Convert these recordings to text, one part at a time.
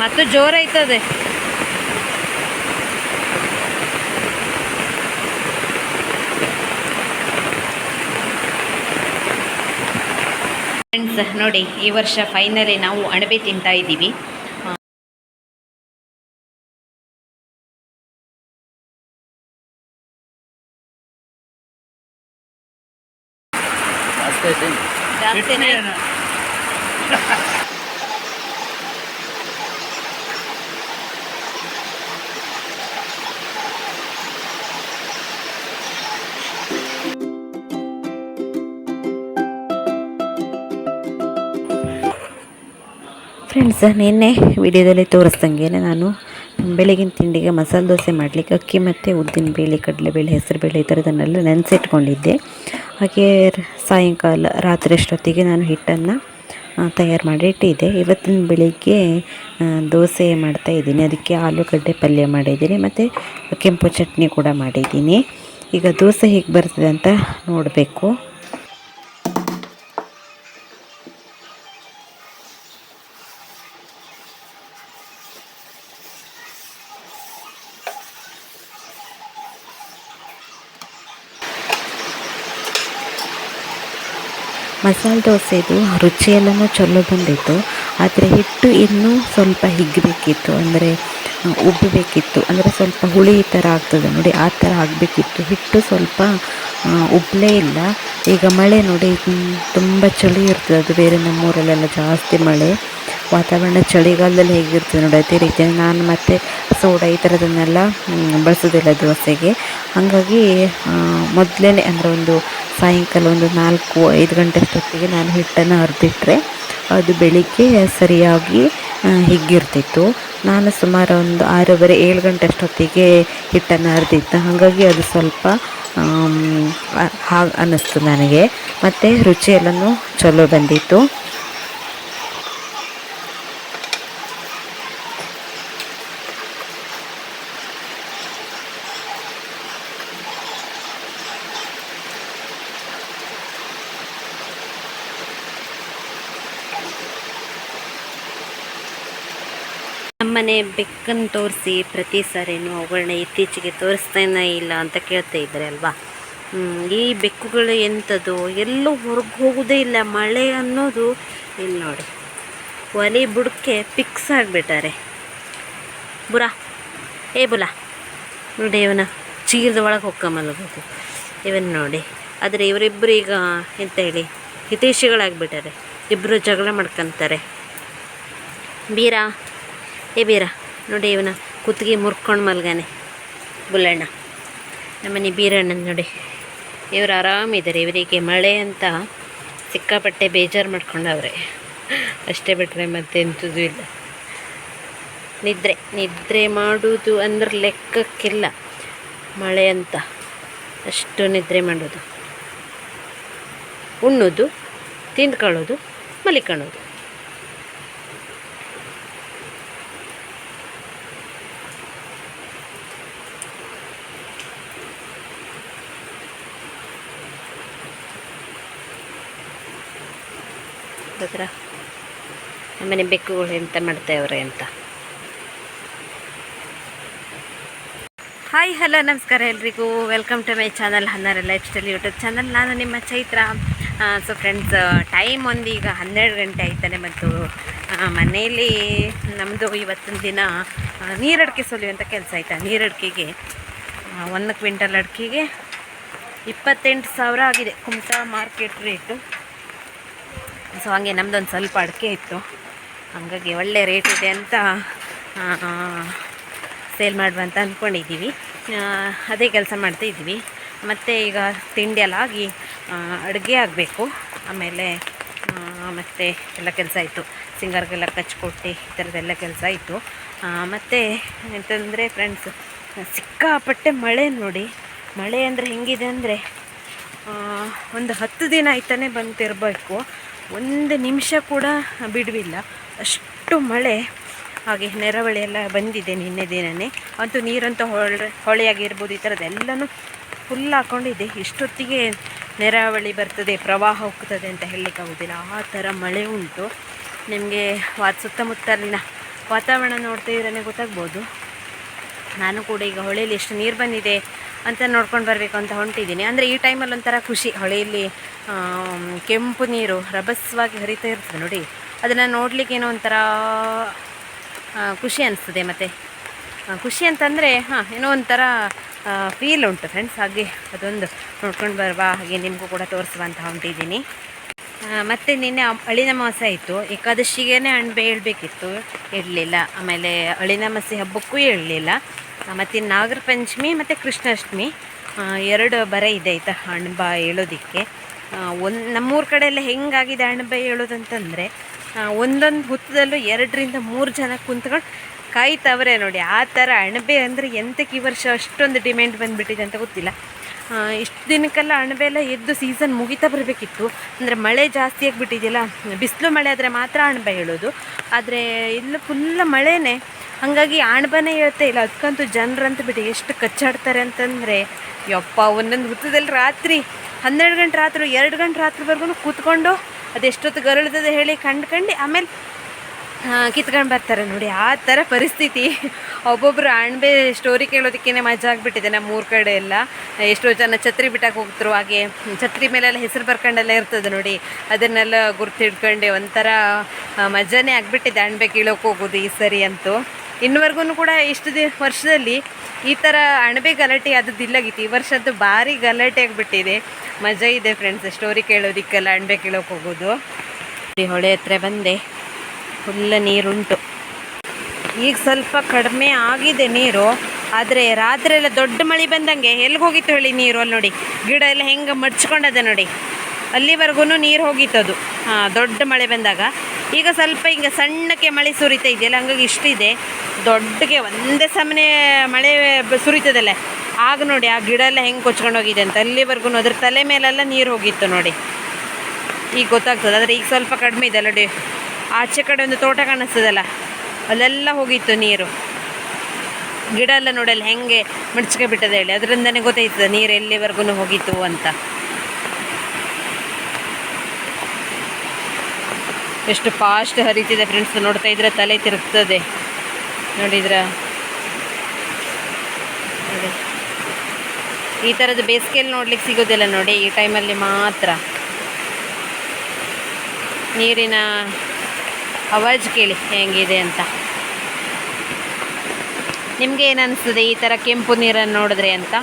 ಮತ್ತು ಜೋರೈತದೆ ಫ್ರೆಂಡ್ಸ್ ನೋಡಿ ಈ ವರ್ಷ ಫೈನಲಿ ನಾವು ಅಣಬೆ ತಿಂತಾ ಇದ್ದೀವಿ. ಫ್ರೆಂಡ್ಸ್ ನಿನ್ನೆ ವಿಡಿಯೋದಲ್ಲಿ ತೋರಿಸ್ದಂಗೆ ನಾನು ಬೆಳಗಿನ ತಿಂಡಿಗೆ ಮಸಾಲೆ ದೋಸೆ ಮಾಡಲಿಕ್ಕೆ ಅಕ್ಕಿ ಮತ್ತು ಉದ್ದಿನ ಬೇಳೆ, ಕಡಲೆಬೇಳೆ, ಹೆಸರುಬೇಳೆ ಈ ಥರದನ್ನೆಲ್ಲ ನೆನೆಸಿಟ್ಕೊಂಡಿದ್ದೆ. ಹಾಗೆ ಸಾಯಂಕಾಲ, ರಾತ್ರಿ ಅಷ್ಟೊತ್ತಿಗೆ ನಾನು ಹಿಟ್ಟನ್ನು ತಯಾರು ಮಾಡಿ ಇಟ್ಟಿದ್ದೆ. ಇವತ್ತಿನ ಬೆಳಿಗ್ಗೆ ದೋಸೆ ಮಾಡ್ತಾ ಇದ್ದೀನಿ. ಅದಕ್ಕೆ ಆಲೂಗಡ್ಡೆ ಪಲ್ಯ ಮಾಡಿದ್ದೀನಿ ಮತ್ತು ಕೆಂಪು ಚಟ್ನಿ ಕೂಡ ಮಾಡಿದ್ದೀನಿ. ಈಗ ದೋಸೆ ಹೇಗೆ ಬರ್ತದೆ ಅಂತ ನೋಡಬೇಕು. ಮಸಾಲೆ ದೋಸೆದು ರುಚಿಯೆಲ್ಲನೂ ಚಲೋ ಬಂದಿತ್ತು. ಆದರೆ ಹಿಟ್ಟು ಇನ್ನೂ ಸ್ವಲ್ಪ ಹಿಗ್ಗಬೇಕಿತ್ತು ಅಂದರೆ ಉಬ್ಬಬೇಕಿತ್ತು ಅಂದರೆ ಸ್ವಲ್ಪ ಹುಳಿ ಥರ ಆಗ್ತದೆ ನೋಡಿ, ಆ ಥರ ಆಗಬೇಕಿತ್ತು. ಹಿಟ್ಟು ಸ್ವಲ್ಪ ಉಬ್ಬಲೇ ಇಲ್ಲ. ಈಗ ಮಳೆ ನೋಡಿ ತುಂಬ ಚಳಿ ಇರ್ತದೆ. ಅದು ಬೇರೆ ನಮ್ಮೂರಲ್ಲೆಲ್ಲ ಜಾಸ್ತಿ ಮಳೆ. ವಾತಾವರಣ ಚಳಿಗಾಲದಲ್ಲಿ ಹೇಗಿರ್ತದೆ ನೋಡಿ, ಅದೇ ರೀತಿ ನಾನು ಮತ್ತೆ ಸೋಡಾ ಈ ಥರದನ್ನೆಲ್ಲ ಬಳಸೋದಿಲ್ಲ ದೋಸೆಗೆ. ಹಾಗಾಗಿ ಮೊದಲೇ ಅಂದರೆ ಒಂದು ಸಾಯಂಕಾಲ ಒಂದು ನಾಲ್ಕು, ಐದು ಗಂಟೆ ಅಷ್ಟೊತ್ತಿಗೆ ನಾನು ಹಿಟ್ಟನ್ನು ಅರ್ದಿಟ್ಟರೆ ಅದು ಬೆಳಿಗ್ಗೆ ಸರಿಯಾಗಿ ಹಿಗ್ಗಿರ್ತಿತ್ತು. ನಾನು ಸುಮಾರು ಒಂದು ಆರೂವರೆ, ಏಳು ಗಂಟೆ ಅಷ್ಟೊತ್ತಿಗೆ ಹಿಟ್ಟನ್ನು ಅರ್ದಿತ್ತು ಹಾಗಾಗಿ ಅದು ಸ್ವಲ್ಪ ಹಾಗೆ ಅನ್ನಿಸ್ತು ನನಗೆ. ಮತ್ತು ರುಚಿ ಎಲ್ಲನೂ ಚಲೋ ಬಂದಿತ್ತು. ಬೆಕ್ಕನ್ನು ತೋರಿಸಿ ಪ್ರತಿ ಸಾರಿನೂ ಅವುಗಳನ್ನ ಇತ್ತೀಚೆಗೆ ತೋರಿಸ್ತಾನೆ ಇಲ್ಲ ಅಂತ ಕೇಳ್ತಾ ಇದ್ದಾರೆ ಅಲ್ವಾ? ಈ ಬೆಕ್ಕುಗಳು ಎಂಥದ್ದು? ಎಲ್ಲೂ ಹೊರಗೆ ಹೋಗೋದೇ ಇಲ್ಲ. ಮಳೆ ಅನ್ನೋದು ಇಲ್ಲಿ ನೋಡಿ. ಒಲೆ ಬುಡಕ್ಕೆ ಫಿಕ್ಸ್ ಆಗಿಬಿಟ್ಟಾರೆ. ಬುರಾ. ಏ ಬುಲ. ನೋಡಿ ಇವನ ಚೀಲದ ಒಳಗೆ ಹೊಕ್ಕಮಲಗೋದು ಇವನ್ ನೋಡಿ. ಆದರೆ ಇವರಿಬ್ಬರು ಈಗ ಎಂತ ಹೇಳಿ, ಹಿತೈಷಿಗಳಾಗ್ಬಿಟ್ಟಾರೆ. ಇಬ್ಬರು ಜಗಳ ಮಾಡ್ಕೊತಾರೆ. ಬೀರಾ. ಏ ಬೀರ, ನೋಡಿ ಇವನ ಕುತ್ತಿಗೆ ಮುರ್ಕೊಂಡು ಮಲ್ಗಾನೆ. ಬುಲ್ಲಣ್ಣ, ನಮ್ಮನೆ ಬೀರಣ್ಣನ ನೋಡಿ. ಇವರು ಆರಾಮಿದ್ದಾರೆ ಇವರಿಗೆ ಮಳೆ ಅಂತ ಸಿಕ್ಕಾಪಟ್ಟೆ ಬೇಜಾರು ಮಾಡ್ಕೊಂಡವ್ರೆ. ಅಷ್ಟೇ ಬಿಟ್ಟರೆ ಮತ್ತೆ ಎಂಥದ್ದು ಇಲ್ಲ. ನಿದ್ರೆ ನಿದ್ರೆ ಮಾಡುವುದು ಅಂದ್ರೆ ಲೆಕ್ಕಕ್ಕಿಲ್ಲ. ಮಳೆ ಅಂತ ಅಷ್ಟು ನಿದ್ರೆ ಮಾಡೋದು. ಉಣ್ಣೋದು, ತಿಂದ್ಕೊಳ್ಳೋದು, ಮಲಿಕೊಳ್ಳೋದು. ಹತ್ರ ನಮ್ಮನೆ ಬೆಕ್ಕುಗಳು ಎಂತ ಮಾಡ್ತಾವ್ರೆ ಅಂತ. ಹಾಯ್, ಹಲೋ, ನಮಸ್ಕಾರ ಎಲ್ರಿಗೂ. ವೆಲ್ಕಮ್ ಟು ಮೈ ಚಾನಲ್ ಹನ್ನಾರ ಲೈಫ್ ಸ್ಟೈಲ್ ಯೂಟ್ಯೂಬ್ ಚಾನಲ್ ನಾನು ನಿಮ್ಮ ಚೈತ್ರ. ಸೊ ಫ್ರೆಂಡ್ಸ್ ಟೈಮ್ ಒಂದು ಈಗ ಹನ್ನೆರಡು ಗಂಟೆ ಆಯ್ತಾನೆ ಮತ್ತು ಮನೆಯಲ್ಲಿ ನಮ್ಮದು ಇವತ್ತಿನ ದಿನ ನೀರಡಿಕೆ ಸುಲಿಯುವಂಥ ಕೆಲಸ ಆಯಿತಾ? ನೀರಡಿಕೆಗೆ ಒಂದು ಕ್ವಿಂಟಲ್ ಅಡಿಕೆಗೆ ಇಪ್ಪತ್ತೆಂಟು ಸಾವಿರ ಆಗಿದೆ. Kumta market rate. ಸೊ ಹಾಗೆ ನಮ್ಮದೊಂದು ಸ್ವಲ್ಪ ಅಡಿಕೆ ಇತ್ತು. ಹಾಗಾಗಿ ಒಳ್ಳೆ ರೇಟ್ ಇದೆ ಅಂತ ಸೇಲ್ ಮಾಡುವ ಅಂತ ಅಂದ್ಕೊಂಡಿದ್ದೀವಿ ಅದೇ ಕೆಲಸ ಮಾಡ್ತಾ ಇದ್ದೀವಿ. ಮತ್ತು ಈಗ ತಿಂಡಿ ಎಲ್ಲ ಆಗಿ ಅಡುಗೆ ಆಗಬೇಕು. ಆಮೇಲೆ ಮತ್ತು ಎಲ್ಲ ಕೆಲಸ ಆಯಿತು. ಸಿಂಗರ್ಗೆಲ್ಲ ಕಚ್ಕೊಟ್ಟು ಈ ಥರದ್ದೆಲ್ಲ ಕೆಲಸ ಆಯಿತು. ಮತ್ತು ಎಂತಂದರೆ ಫ್ರೆಂಡ್ಸ್ ಸಿಕ್ಕಾಪಟ್ಟೆ ಮಳೆ ನೋಡಿ. ಮಳೆ ಅಂದರೆ ಹೆಂಗಿದೆ ಅಂದರೆ ಒಂದು ಹತ್ತು ದಿನ ಆಯ್ತಾನೆ ಬಂತಿರಬೇಕು. ಒಂದು ನಿಮಿಷ ಕೂಡ ಬಿಡುವಿಲ್ಲ. ಅಷ್ಟು ಮಳೆ, ಹಾಗೆ ನೆರವಳಿ ಎಲ್ಲ ಬಂದಿದೆ ನಿನ್ನೆ ದಿನನೆ. ಅಂತೂ ನೀರಂತೂ ಹೊಳೆ ಹೊಳೆಯಾಗಿರ್ಬೋದು, ಈ ಥರದ್ದೆಲ್ಲನೂ ಫುಲ್ ಹಾಕ್ಕೊಂಡಿದೆ ಇಷ್ಟೊತ್ತಿಗೆ ನೆರಾವಳಿ ಬರ್ತದೆ, ಪ್ರವಾಹ ಹೋಗ್ತದೆ ಅಂತ ಹೇಳಲಿಕ್ಕಾಗೋದಿಲ್ಲ ಆ ಥರ ಮಳೆ ಉಂಟು. ನಿಮಗೆ ವಾ ಸುತ್ತಮುತ್ತಲಿನ ವಾತಾವರಣ ನೋಡ್ತಾ ಇದ್ರೇ ಗೊತ್ತಾಗ್ಬೋದು. ನಾನು ಕೂಡ ಈಗ ಹೊಳೆಯಲ್ಲಿ ಎಷ್ಟು ನೀರು ಬಂದಿದೆ ಅಂತ ನೋಡ್ಕೊಂಡು ಬರಬೇಕು ಅಂತ ಹೊಂಟಿದ್ದೀನಿ. ಅಂದರೆ ಈ ಟೈಮಲ್ಲಿ ಒಂಥರ ಖುಷಿ. ಹೊಳೆಯಲ್ಲಿ ಕೆಂಪು ನೀರು ರಭಸವಾಗಿ ಹರಿತಾ ಇರ್ತದೆ ನೋಡಿ. ಅದನ್ನು ನೋಡಲಿಕ್ಕೆ ಏನೋ ಒಂಥರ ಖುಷಿ ಅನಿಸ್ತದೆ ಮತ್ತು. ಖುಷಿ ಅಂತಂದರೆ, ಹಾಂ, ಏನೋ ಒಂಥರ ಫೀಲ್ ಉಂಟು ಫ್ರೆಂಡ್ಸ್ ಹಾಗೆ ಅದೊಂದು ನೋಡ್ಕೊಂಡು ಬರುವ ಹಾಗೆ ನಿಮಗೂ ಕೂಡ ತೋರಿಸುವ ಅಂತ ಹೊಂಟಿದ್ದೀನಿ ಮತ್ತು ನಿನ್ನೆ ಅಮ್- ಇತ್ತು. ಏಕಾದಶಿಗೇ ಅಣ್ಬೆ ಹೇಳ್ಬೇಕಿತ್ತು. ಇರಲಿಲ್ಲ. ಆಮೇಲೆ ಅಳಿನಮಾಸೆ ಹಬ್ಬಕ್ಕೂ ಹೇಳಲಿಲ್ಲ ಮತ್ತು ನಾಗರ ಪಂಚಮಿ ಮತ್ತು ಕೃಷ್ಣಾಷ್ಟಮಿ ಎರಡು ಬರ ಇದೆ ಆಯಿತಾ ಬಾ ಹೇಳೋದಕ್ಕೆ. ಒಂದು ನಮ್ಮೂರ ಕಡೆ ಎಲ್ಲ ಹೆಂಗಾಗಿದೆ ಅಣಬೆ ಹೇಳೋದಂತಂದರೆ ಒಂದೊಂದು ಹುತ್ತದಲ್ಲೂ ಎರಡರಿಂದ ಮೂರು ಜನ ಕುಂತ್ಕೊಂಡು ಕಾಯ್ತವ್ರೆ ನೋಡಿ. ಆ ಥರ ಅಣಬೆ ಅಂದರೆ ಎಂತಕ್ಕೆ ಈ ವರ್ಷ ಅಷ್ಟೊಂದು ಡಿಮ್ಯಾಂಡ್ ಬಂದುಬಿಟ್ಟಿದೆ ಅಂತ ಗೊತ್ತಿಲ್ಲ. ಇಷ್ಟು ದಿನಕ್ಕೆಲ್ಲ ಅಣಬೆ ಎಲ್ಲ ಎದ್ದು ಸೀಸನ್ ಮುಗಿತಾ ಬರಬೇಕಿತ್ತು. ಅಂದರೆ ಮಳೆ ಜಾಸ್ತಿ ಆಗಿಬಿಟ್ಟಿದೆಯಲ್ಲ, ಬಿಸಿಲು ಮಳೆ ಆದರೆ ಮಾತ್ರ ಅಣಬೆ ಹೇಳೋದು. ಆದರೆ ಇಲ್ಲ ಫುಲ್ ಮಳೆನೇ. ಹಾಗಾಗಿ ಆಣ್ಬನೇ ಹೇಳ್ತಾ ಇಲ್ಲ. ಅದಕ್ಕಂತೂ ಜನರಂತ ಬಿಟ್ಟು ಎಷ್ಟು ಕಚ್ಚಾಡ್ತಾರೆ ಅಂತಂದರೆ, ಯಪ್ಪ, ಒಂದೊಂದು ಹುತ್ತದಲ್ಲಿ ರಾತ್ರಿ, ಹನ್ನೆರಡು ಗಂಟೆ ರಾತ್ರಿ, ಎರಡು ಗಂಟೆ ರಾತ್ರಿವರೆಗೂ ಕೂತ್ಕೊಂಡು ಅದೆಷ್ಟೊತ್ತು ಗರಳ್ತದೆ ಹೇಳಿ ಕಂಡ್ಕಂಡು, ಆಮೇಲೆ ಕಿತ್ಕೊಂಡು ಬರ್ತಾರೆ ನೋಡಿ. ಆ ಥರ ಪರಿಸ್ಥಿತಿ. ಒಬ್ಬೊಬ್ಬರು ಅಣ್ಬೆ ಸ್ಟೋರಿ ಕೇಳೋದಕ್ಕೇನೆ ಮಜಾ ಆಗಿಬಿಟ್ಟಿದೆ ನಮ್ಮ ಊರ ಕಡೆ ಎಲ್ಲ. ಎಷ್ಟೋ ಜನ ಛತ್ರಿ ಬಿಟ್ಟಾಕೆ ಹೋಗ್ತರು ಹಾಗೆ ಛತ್ರಿ ಮೇಲೆಲ್ಲ ಹೆಸರು ಬರ್ಕೊಂಡೆಲ್ಲ ಇರ್ತದೆ ನೋಡಿ. ಅದನ್ನೆಲ್ಲ ಗುರ್ತು ಒಂಥರ ಮಜಾನೇ ಆಗಿಬಿಟ್ಟಿದೆ ಅಣ್ಬೆ ಕೀಳೋಕೆ ಹೋಗೋದು ಈ ಸರಿ ಅಂತೂ. ಇನ್ನುವರೆಗೂ ಕೂಡ ಇಷ್ಟು ದಿ ವರ್ಷದಲ್ಲಿ ಈ ಥರ ಅಣಬೆ ಗಲಾಟೆ ಆದದ್ದು ದಿಲ್ಲಾಗಿತ್ತು ಈ ವರ್ಷದ್ದು ಭಾರಿ ಗಲಾಟೆ ಆಗಿಬಿಟ್ಟಿದೆ. ಮಜಾ ಇದೆ ಫ್ರೆಂಡ್ಸ್ ಸ್ಟೋರಿ ಕೇಳೋದಿಕ್ಕೆಲ್ಲ, ಅಣಬೆ ಕೇಳೋಕೆ ಹೋಗೋದು. ಹೊಳೆ ಹತ್ರ ಬಂದೆ. ಫುಲ್ಲ ನೀರುಂಟು. ಈಗ ಸ್ವಲ್ಪ ಕಡಿಮೆ ಆಗಿದೆ ನೀರು. ಆದರೆ ರಾತ್ರಿ ಎಲ್ಲ ದೊಡ್ಡ ಮಳೆ ಬಂದಂಗೆ ಎಲ್ಲಿಗೆ ಹೋಗಿತ್ತು ಹೇಳಿ ನೀರು ಅಲ್ಲಿ ನೋಡಿ. ಗಿಡ ಎಲ್ಲ ಹೆಂಗೆ ಮಡ್ಚ್ಕೊಂಡದೆ ನೋಡಿ. ಅಲ್ಲಿವರೆಗೂ ನೀರು ಹೋಗಿತ್ತು ಹಾಂ, ದೊಡ್ಡ ಮಳೆ ಬಂದಾಗ. ಈಗ ಸ್ವಲ್ಪ ಹಿಂಗೆ ಸಣ್ಣಕ್ಕೆ ಮಳೆ ಸುರಿತಾ ಇದೆಯಲ್ಲ, ಹಂಗಾಗಿ ಇಷ್ಟಿದೆ. ದೊಡ್ಡಗೆ ಒಂದೇ ಸಮನೆ ಮಳೆ ಸುರಿತದಲ್ಲ. ಆಗ ನೋಡಿ, ಆ ಗಿಡ ಎಲ್ಲ ಹೆಂಗೆ ಕೊಚ್ಕೊಂಡು ಹೋಗಿದೆ ಅಂತ. ಅಲ್ಲಿವರೆಗೂ ಅದ್ರ ತಲೆ ಮೇಲೆಲ್ಲ ನೀರು ಹೋಗಿತ್ತು ನೋಡಿ. ಈಗ ಗೊತ್ತಾಗ್ತದೆ, ಆದರೆ ಈಗ ಸ್ವಲ್ಪ ಕಡಿಮೆ ಇದೆ ನೋಡಿ ಆಚೆ ಕಡೆ ಒಂದು ತೋಟ ಕಾಣಿಸ್ತದಲ್ಲ, ಅಲ್ಲೆಲ್ಲ ಹೋಗಿತ್ತು ನೀರು. ಗಿಡ ಎಲ್ಲ ನೋಡಲ್ಲ ಹೆಂಗೆ ಬಿಟ್ಟದೆ ಹೇಳಿ, ಅದರಿಂದನೇ ಗೊತ್ತಾಯ್ತದೆ ನೀರು ಎಲ್ಲಿವರೆಗೂ ಹೋಗಿತ್ತು ಅಂತ. ಎಷ್ಟು ಫಾಸ್ಟ್ ಹರಿತಿದೆ ಫ್ರೆಂಡ್ಸ್ ನೋಡ್ತಾ ಇದ್ರೆ ತಲೆ ತಿರುಗ್ತದೆ. ನೋಡಿದ್ರ? ನೋಡಿ. ಈ ಥರದ್ದು ಬೇಸಿಗೆಯಲ್ಲಿ ನೋಡ್ಲಿಕ್ಕೆ ಸಿಗೋದಿಲ್ಲ ನೋಡಿ, ಈ ಟೈಮಲ್ಲಿ ಮಾತ್ರ. ನೀರಿನ ಅವಾಜ್ ಕೇಳಿ ಹೆಂಗಿದೆ ಅಂತ. ನಿಮಗೆ ಏನು ಈ ಥರ ಕೆಂಪು ನೀರನ್ನು ನೋಡಿದ್ರೆ ಅಂತ?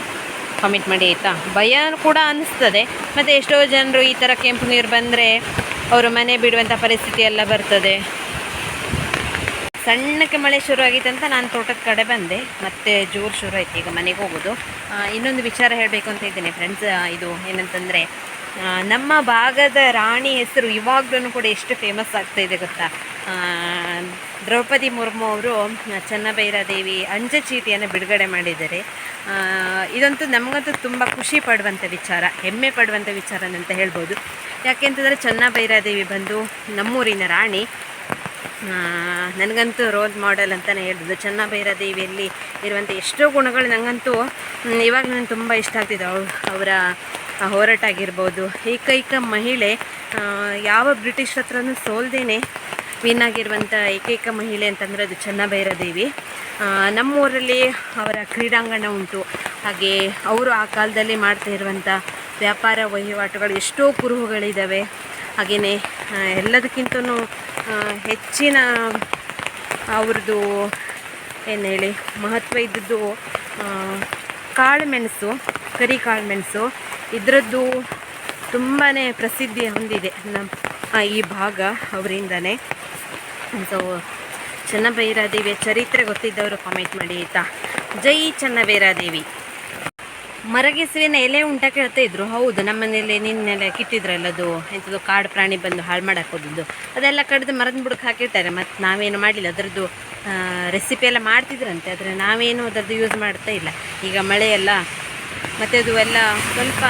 ಕಮೆಂಟ್ ಮಾಡಿ ಆಯಿತಾ? ಭಯ ಕೂಡ ಅನಿಸ್ತದೆ, ಮತ್ತು ಎಷ್ಟೋ ಜನರು ಈ ಥರ ಕೆಂಪು ನೀರು ಬಂದರೆ ಅವರು ಮನೆ ಬಿಡುವಂಥ ಪರಿಸ್ಥಿತಿ ಎಲ್ಲ ಬರ್ತದೆ. ಸಣ್ಣಕ್ಕೆ ಮಳೆ ಶುರು ಆಗಿತ್ತು ಅಂತ ನಾನು ತೋಟದ ಕಡೆ ಬಂದೆ. ಮತ್ತೆ ಜೋರು ಶುರು ಆಯ್ತು ಈಗ ಮನೆಗೆ ಹೋಗೋದು. ಇನ್ನೊಂದು ವಿಚಾರ ಹೇಳಬೇಕು ಅಂತ ಇದ್ದೀನಿ ಫ್ರೆಂಡ್ಸ್ ಇದು ಏನಂತಂದರೆ ನಮ್ಮ ಭಾಗದ ರಾಣಿ ಹೆಸರು ಇವಾಗ್ಲೂ ಕೂಡ ಎಷ್ಟು ಫೇಮಸ್ ಆಗ್ತಾ ಇದೆ ಗೊತ್ತಾ? ದ್ರೌಪದಿ ಮುರ್ಮು ಅವರು ಚೆನ್ನಭೈರಾದೇವಿ ಅಂಚೆ ಚೀಟಿಯನ್ನು ಬಿಡುಗಡೆ ಮಾಡಿದ್ದಾರೆ. ಇದಂತೂ ನಮಗಂತೂ ತುಂಬ ಖುಷಿ ಪಡುವಂಥ ವಿಚಾರ, ಹೆಮ್ಮೆ ಪಡುವಂಥ ವಿಚಾರ ಅಂತ ಹೇಳ್ಬೋದು ಯಾಕೆಂತಂದರೆ ಚೆನ್ನಭೈರಾದೇವಿ ಬಂದು ನಮ್ಮೂರಿನ ರಾಣಿ ನನಗಂತೂ ರೋಲ್ ಮಾಡೆಲ್ ಅಂತಲೇ ಹೇಳ್ಬೋದು. ಚೆನ್ನಭೈರಾದೇವಿಯಲ್ಲಿ ಇರುವಂಥ ಎಷ್ಟೋ ಗುಣಗಳು ನನಗಂತೂ ಇವಾಗ ನನಗೆ ತುಂಬ ಇಷ್ಟ ಆಗ್ತಿದೆ. ಅವ್ರು ಅವರ ಹೋರಾಟ ಆಗಿರ್ಬೋದು. ಏಕೈಕ ಮಹಿಳೆ ಯಾವ ಬ್ರಿಟಿಷ್ ಹತ್ರನೂ ಸೋಲ್ದೇನೆ ವಿನ್ ಆಗಿರುವಂಥ ಏಕೈಕ ಮಹಿಳೆ ಅಂತಂದರೆ ಅದು ಚೆನ್ನಭೈರದೇವಿ. ನಮ್ಮೂರಲ್ಲಿ ಅವರ ಕ್ರೀಡಾಂಗಣ ಉಂಟು. ಹಾಗೆ ಅವರು ಆ ಕಾಲದಲ್ಲಿ ಮಾಡ್ತಾ ಇರುವಂಥ ವ್ಯಾಪಾರ ವಹಿವಾಟುಗಳು ಎಷ್ಟೋ ಕುರುಹುಗಳಿದ್ದಾವೆ ಹಾಗೆಯೇ ಎಲ್ಲದಕ್ಕಿಂತ ಹೆಚ್ಚಿನ ಅವ್ರದ್ದು ಏನು ಹೇಳಿ, ಮಹತ್ವ ಇದ್ದದ್ದು ಕಾಳುಮೆಣಸು, ಕರಿ ಕಾಳುಮೆಣಸು. ಇದರದ್ದು ತುಂಬಾ ಪ್ರಸಿದ್ಧಿ ಹೊಂದಿದೆ ನಮ್ಮ ಈ ಭಾಗ ಅವರಿಂದನೇ. ಸೊ ಚೆನ್ನಭೈರಾದೇವಿಯ ಚರಿತ್ರೆ ಗೊತ್ತಿದ್ದವರು ಕಾಮೆಂಟ್ ಮಾಡಿ ಆಯಿತಾ? ಜೈ ಚೆನ್ನಭೈರಾದೇವಿ. ಮರಗೆಸುವಿನ ಎಲೆ ಉಂಟ ಕೇಳ್ತಾ ಇದ್ರು. ಹೌದು, ನಮ್ಮ ಮನೇಲಿ ನಿನ್ನೆಲೆ ಕಿತ್ತಿದ್ರಲ್ಲ ಅದು? ಎಂಥದ್ದು ಕಾಡು ಪ್ರಾಣಿ ಬಂದು ಹಾಳು ಮಾಡಕ್ಕೆ ಹೋದದ್ದು. ಅದೆಲ್ಲ ಕಡಿದು ಮರದ ಬುಡಕ್ಕೆ ಹಾಕಿರ್ತಾರೆ. ಮತ್ತು ನಾವೇನು ಮಾಡಲಿಲ್ಲ ಅದರದ್ದು ರೆಸಿಪಿ ಎಲ್ಲ ಮಾಡ್ತಿದ್ರಂತೆ. ಆದರೆ ನಾವೇನು ಅದರದ್ದು ಯೂಸ್ ಮಾಡ್ತಾ ಇಲ್ಲ. ಈಗ ಮಳೆಯೆಲ್ಲ, ಮತ್ತು ಅದು ಎಲ್ಲ ಸ್ವಲ್ಪ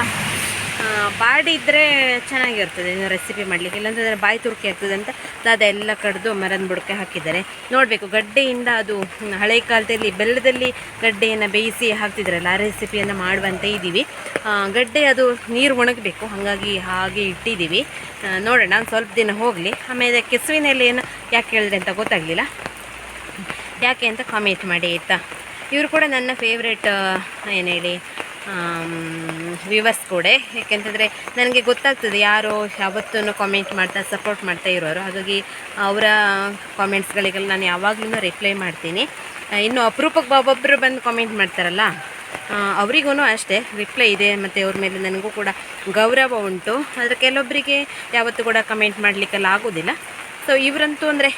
ಬಾಡಿ ಇದ್ದರೆ ಚೆನ್ನಾಗಿರ್ತದೆ. ಇನ್ನು ರೆಸಿಪಿ ಮಾಡಲಿಕ್ಕೆ. ಇಲ್ಲಾಂತಂದರೆ ಬಾಯಿ ತುರ್ಕಿ ಆಗ್ತದೆ ಅಂತ ಅದೆಲ್ಲ ಕಡಿದು ಮರದ ಬುಡಕ್ಕೆ ಹಾಕಿದ್ದಾರೆ. ನೋಡಬೇಕು, ಗಡ್ಡೆಯಿಂದ ಅದು ಹಳೆ ಕಾಲದಲ್ಲಿ, ಬೆಲ್ಲದಲ್ಲಿ ಗಡ್ಡೆಯನ್ನು ಬೇಯಿಸಿ ಹಾಕ್ತಿದ್ರಲ್ಲ, ಆ ರೆಸಿಪಿಯನ್ನು ಮಾಡುವಂತೆ ಇದ್ದೀವಿ. ಗಡ್ಡೆ ಅದು ನೀರು ಒಣಗಬೇಕು. ಹಾಗಾಗಿ ಹಾಗೆ ಇಟ್ಟಿದ್ದೀವಿ. ನೋಡೋಣ, ಒಂದು ಸ್ವಲ್ಪ ದಿನ ಹೋಗಲಿ. ಆಮೇಲೆ ಕೆಸುವಿನಲ್ಲಿ ಏನು, ಯಾಕೆ ಹೇಳಿದೆ ಅಂತ ಗೊತ್ತಾಗಲಿಲ್ಲ. ಯಾಕೆ ಅಂತ ಕಾಮೆಂಟ್ ಮಾಡಿ ಆಯಿತಾ? ಇವರು ಕೂಡ ನನ್ನ ಫೇವ್ರೇಟ್ ಏನು ಹೇಳಿ? ವ್ಯೂವರ್ಸ್ ಕೂಡ. ಯಾಕೆಂತಂದರೆ ನನಗೆ ಗೊತ್ತಾಗ್ತದೆ ಯಾರು ಯಾವತ್ತೂ ಕಾಮೆಂಟ್ ಮಾಡ್ತಾ ಸಪೋರ್ಟ್ ಮಾಡ್ತಾ ಇರೋರು. ಹಾಗಾಗಿ ಅವರ ಕಾಮೆಂಟ್ಸ್ಗಳಿಗೆಲ್ಲ ನಾನು ಯಾವಾಗಲೂ ರಿಪ್ಲೈ ಮಾಡ್ತೀನಿ. ಇನ್ನು ಅಪರೂಪಕ್ಕೆ ಒಬ್ಬೊಬ್ಬರು ಬಂದು ಕಾಮೆಂಟ್ ಮಾಡ್ತಾರಲ್ಲ ಅವರಿಗೂ ಅಷ್ಟೇ ರಿಪ್ಲೈ ಇದೆ ಮತ್ತು ಅವ್ರ ಮೇಲೆ ನನಗೂ ಕೂಡ ಗೌರವ ಉಂಟು. ಆದರೆ ಕೆಲವೊಬ್ಬರಿಗೆ ಯಾವತ್ತೂ ಕೂಡ ಕಮೆಂಟ್ ಮಾಡಲಿಕ್ಕೆಲ್ಲ ಆಗೋದಿಲ್ಲ. ಸೊ ಇವರಂತೂ ಅಂದರೆ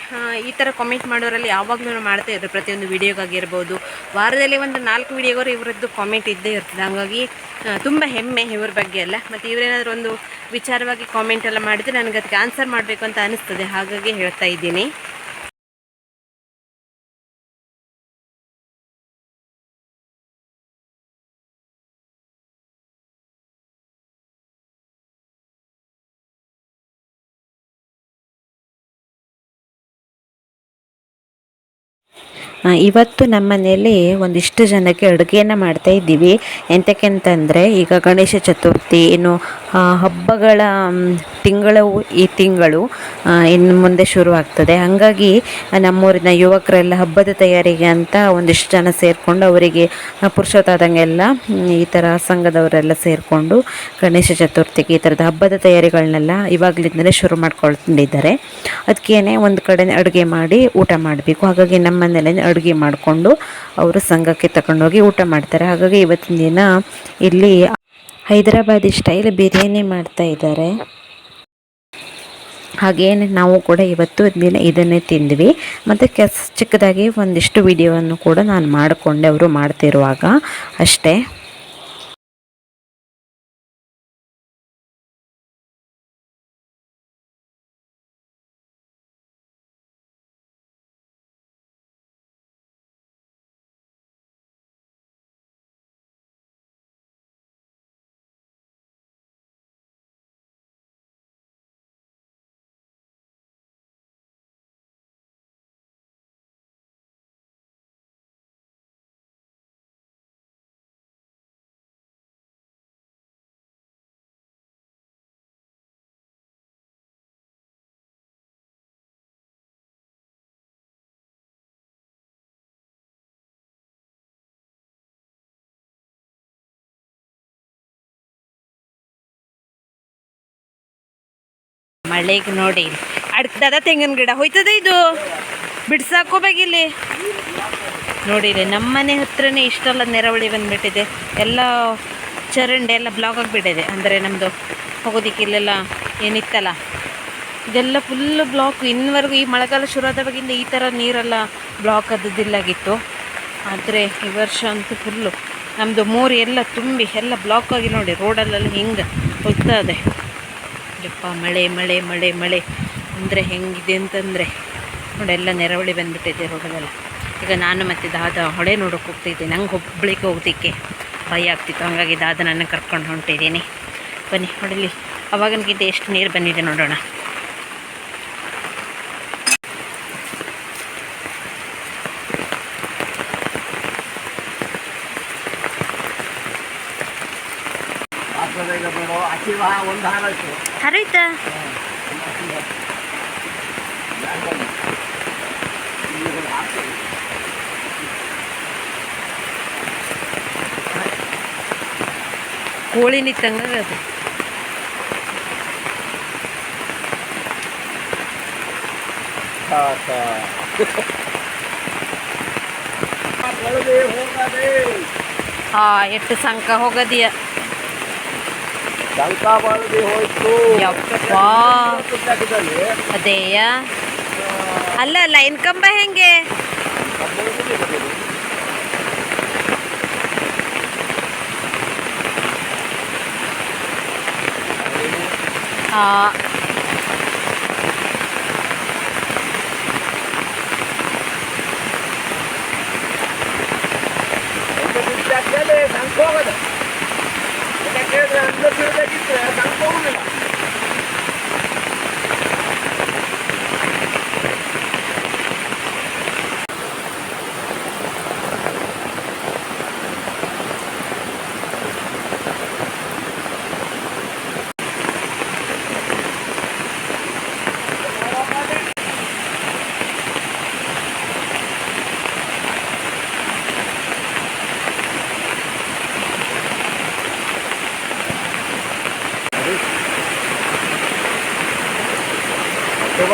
ಈ ಥರ ಕಾಮೆಂಟ್ ಮಾಡೋರಲ್ಲಿ ಯಾವಾಗಲೂ ಮಾಡ್ತಾ ಇದ್ರು. ಪ್ರತಿಯೊಂದು ವೀಡಿಯೋಗಾಗಿರ್ಬೋದು. ವಾರದಲ್ಲಿ ಒಂದು ನಾಲ್ಕು ವಿಡಿಯೋಗಾರು ಇವರದ್ದು ಕಾಮೆಂಟ್ ಇದ್ದೇ ಇರ್ತದೆ. ಹಾಗಾಗಿ ತುಂಬ ಹೆಮ್ಮೆ ಇವ್ರ ಬಗ್ಗೆ ಎಲ್ಲ. ಮತ್ತು ಇವರೇನಾದರೂ ಒಂದು ವಿಚಾರವಾಗಿ ಕಾಮೆಂಟ್ ಎಲ್ಲ ಮಾಡಿದರೆ ನನಗೆ ಅದಕ್ಕೆ ಆನ್ಸರ್ ಮಾಡಬೇಕು ಅಂತ ಅನಿಸ್ತದೆ. ಹಾಗಾಗಿ ಹೇಳ್ತಾ ಇದ್ದೀನಿ. ಇವತ್ತು ನಮ್ಮ ಮನೆಯಲ್ಲಿ ಒಂದಿಷ್ಟು ಜನಕ್ಕೆ ಅಡುಗೆಯನ್ನು ಮಾಡ್ತಾ ಇದ್ದೀವಿ. ಎಂತಕ್ಕೆ ಅಂತಂದರೆ ಈಗ ಗಣೇಶ ಚತುರ್ಥಿ, ಇನ್ನು ಹಬ್ಬಗಳ ತಿಂಗಳು, ಈ ತಿಂಗಳು ಇನ್ನು ಮುಂದೆ ಶುರು ಆಗ್ತದೆ. ಹಾಗಾಗಿ ನಮ್ಮೂರಿನ ಯುವಕರೆಲ್ಲ ಹಬ್ಬದ ತಯಾರಿಗೆ ಅಂತ ಒಂದಿಷ್ಟು ಜನ ಸೇರಿಕೊಂಡು ಅವರಿಗೆ ಪುರುಷೋತ್ತಾದಂಗೆಲ್ಲ ಈ ಥರ ಸಂಘದವರೆಲ್ಲ ಸೇರಿಕೊಂಡು ಗಣೇಶ ಚತುರ್ಥಿಗೆ ಈ ಥರದ ಹಬ್ಬದ ತಯಾರಿಗಳನ್ನೆಲ್ಲ ಇವಾಗಲಿಂದಲೇ ಶುರು ಮಾಡ್ಕೊಳ್ತಿದ್ದಾರೆ. ಅದಕ್ಕೇನೆ ಒಂದು ಕಡೆ ಅಡುಗೆ ಮಾಡಿ ಊಟ ಮಾಡಬೇಕು. ಹಾಗಾಗಿ ನಮ್ಮ ಮನೇಲಿ ಅಡುಗೆ ಮಾಡಿಕೊಂಡು ಅವರು ಸಂಘಕ್ಕೆ ತಗೊಂಡೋಗಿ ಊಟ ಮಾಡ್ತಾರೆ. ಹಾಗಾಗಿ ಇವತ್ತಿನ ದಿನ ಇಲ್ಲಿ ಹೈದರಾಬಾದಿ ಸ್ಟೈಲ್ ಬಿರಿಯಾನಿ ಮಾಡ್ತಾ ಇದ್ದಾರೆ. ಹಾಗೇನೆ ನಾವು ಕೂಡ ಇವತ್ತು ದಿನ ಇದನ್ನೇ ತಿಂದ್ವಿ. ಮತ್ತು ಕೆಸ್ ಚಿಕ್ಕದಾಗಿ ಒಂದಿಷ್ಟು ವಿಡಿಯೋವನ್ನು ಕೂಡ ನಾನು ಮಾಡಿಕೊಂಡೆ. ಅವರು ಮಾಡ್ತಿರುವಾಗ ಅಷ್ಟೇ. ಮಳೆಗೆ ನೋಡಿ. ಅಡ್ಕದ ತೆಂಗಿನ ಗಿಡ. ಹೋಯ್ತದೆ ಇದು? ಬಿಡ್ಸಾಕೋಬೇಕಿಲ್ಲಿ ನೋಡಿರಿ ನಮ್ಮನೆ ಹತ್ರನೇ ಇಷ್ಟೆಲ್ಲ ನೆರವಳಿ ಬಂದ್ಬಿಟ್ಟಿದೆ. ಎಲ್ಲ ಚರಂಡಿ ಎಲ್ಲ ಬ್ಲಾಕ್ ಆಗಿಬಿಟ್ಟಿದೆ. ಅಂದರೆ ನಮ್ಮದು ಹೋಗೋದಿಕ್ಕೆ ಇಲ್ಲೆಲ್ಲ ಏನಿತ್ತಲ್ಲ. ಇದೆಲ್ಲ ಫುಲ್ಲು ಬ್ಲಾಕ್ ಇನ್ನವರೆಗೂ ಈ ಮಳೆಗಾಲ ಶುರು ಆದವಾಗಿಂದ ಈ ಥರ ನೀರೆಲ್ಲ ಬ್ಲಾಕ್ ಆದದ್ದಿಲ್ಲಾಗಿತ್ತು. ಆದರೆ ಈ ವರ್ಷ ಅಂತೂ ಫುಲ್ಲು ನಮ್ಮದು ಮೋರಿ ಎಲ್ಲ ತುಂಬಿ ಎಲ್ಲ ಬ್ಲಾಕ್ ಆಗಿ ನೋಡಿ. ರೋಡಲ್ಲೆಲ್ಲ ಹಿಂಗೆ ಹೋಗ್ತಾ ಇದೆ. ಯಪ್ಪ ಮಳೆ ಮಳೆ ಮಳೆ ಮಳೆ. ಅಂದರೆ ಹೆಂಗಿದೆ ಅಂತಂದರೆ, ನೋಡಿ ಎಲ್ಲ ನೆರವಳಿ ಬಂದುಬಿಟ್ಟಿದೆ ರೋಡಲ್ಲೆಲ್ಲ ಈಗ ನಾನು ಮತ್ತು ದಾದ ಹೊಳೆ ನೋಡೋಕೆ ಹೋಗ್ತಿದ್ದೆ ನಂಗೆ ಒಬ್ಬಳಿಗೆ ಹೋಗೋದಕ್ಕೆ ಭಯ ಆಗ್ತಿತ್ತು. ಹಾಗಾಗಿ ದಾದ ನನ್ನ ಕರ್ಕೊಂಡು ಹೊಂಟಿದ್ದೀನಿ. ಬನ್ನಿ ಹೊಡಲಿ ಅವಾಗಿನಗಿಂತ ಎಷ್ಟು ನೀರು ಬಂದಿದೆ ನೋಡೋಣ. ಹರಿತಾ ಕೋಳಿ ನಿತ್ತಂಗ ಅದು ಹಾ ಎಷ್ಟು ಸಂಕ ಹೋಗದಿಯ ಹೋಯ್ತು. ಯಪ್ಪ. ಅದೇಯ? ಅಲ್ಲ ಲೈನ್ ಕಂಬ ಹೆಂಗೆ? ಹಾ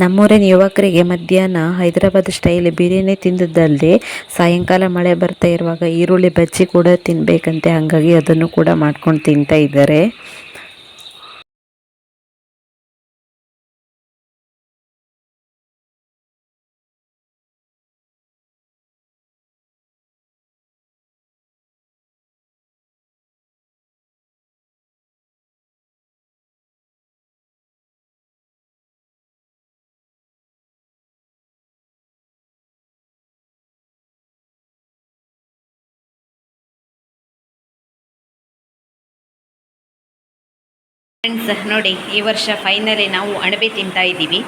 ನಮ್ಮೂರಿನ ಯುವಕರಿಗೆ ಮಧ್ಯಾಹ್ನ ಹೈದರಾಬಾದ್ ಸ್ಟೈಲ್ ಬಿರಿಯಾನಿ ತಿಂದದ್ದಲ್ಲದೆ ಸಾಯಂಕಾಲ ಮಳೆ ಬರ್ತಾ ಇರುವಾಗ ಈರುಳ್ಳಿ ಬಜ್ಜಿ ಕೂಡ ತಿನ್ನಬೇಕಂತೆ ಹಾಗಾಗಿ ಅದನ್ನು ಕೂಡ ಮಾಡ್ಕೊಂಡು ತಿಂತಾ ಇದ್ದಾರೆ. ಫ್ರೆಂಡ್ಸ್ ನೋಡಿ, ಈ ವರ್ಷ ಫೈನಲಿ ನಾವು ಅಣಬೆ ತಿಂತಾ ಇದ್ದೀವಿ.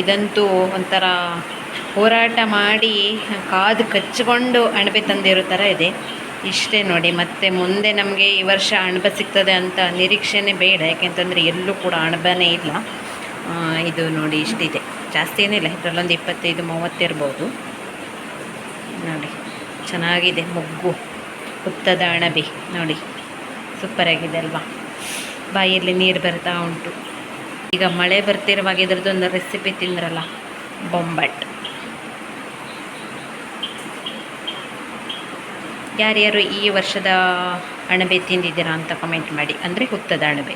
ಇದಂತೂ ಒಂಥರ ಹೋರಾಟ ಮಾಡಿ ಕಾದು ಕಚ್ಚಿಕೊಂಡು ಅಣಬೆ ತಂದಿರೋ ಥರ ಇದೆ. ಇಷ್ಟೇ ನೋಡಿ, ಮತ್ತೆ ಮುಂದೆ ನಮಗೆ ಈ ವರ್ಷ ಅಣಬೆ ಸಿಗ್ತದೆ ಅಂತ ನಿರೀಕ್ಷೆನೇ ಬೇಡ ಯಾಕೆಂತಂದರೆ ಎಲ್ಲೂ ಕೂಡ ಅಣಬನೇ ಇಲ್ಲ. ಇದು ನೋಡಿ, ಇಷ್ಟಿದೆ. ಜಾಸ್ತಿ ಏನಿಲ್ಲ, ಇದರಲ್ಲೊಂದು ಇಪ್ಪತ್ತೈದು ಮೂವತ್ತಿರ್ಬೋದು ನೋಡಿ, ಚೆನ್ನಾಗಿದೆ, ಮೊಗ್ಗು, ಹುತ್ತದ ಅಣಬೆ. ನೋಡಿ ಸೂಪರಾಗಿದೆ ಅಲ್ವಾ? ಬಾಯಲ್ಲಿ ನೀರು ಬರ್ತಾ ಉಂಟು. ಈಗ ಮಳೆ ಬರ್ತಿರುವಾಗ ಇದ್ರದ್ದೊಂದು ರೆಸಿಪಿ ತಿಂದ್ರಲ್ಲ, ಬೊಂಬಟ್. ಯಾರ್ಯಾರು ಈ ವರ್ಷದ ಅಣಬೆ ತಿಂದಿದ್ದೀರಾ ಅಂತ ಕಮೆಂಟ್ ಮಾಡಿ. ಅಂದರೆ ಹುತ್ತದ ಅಣಬೆ.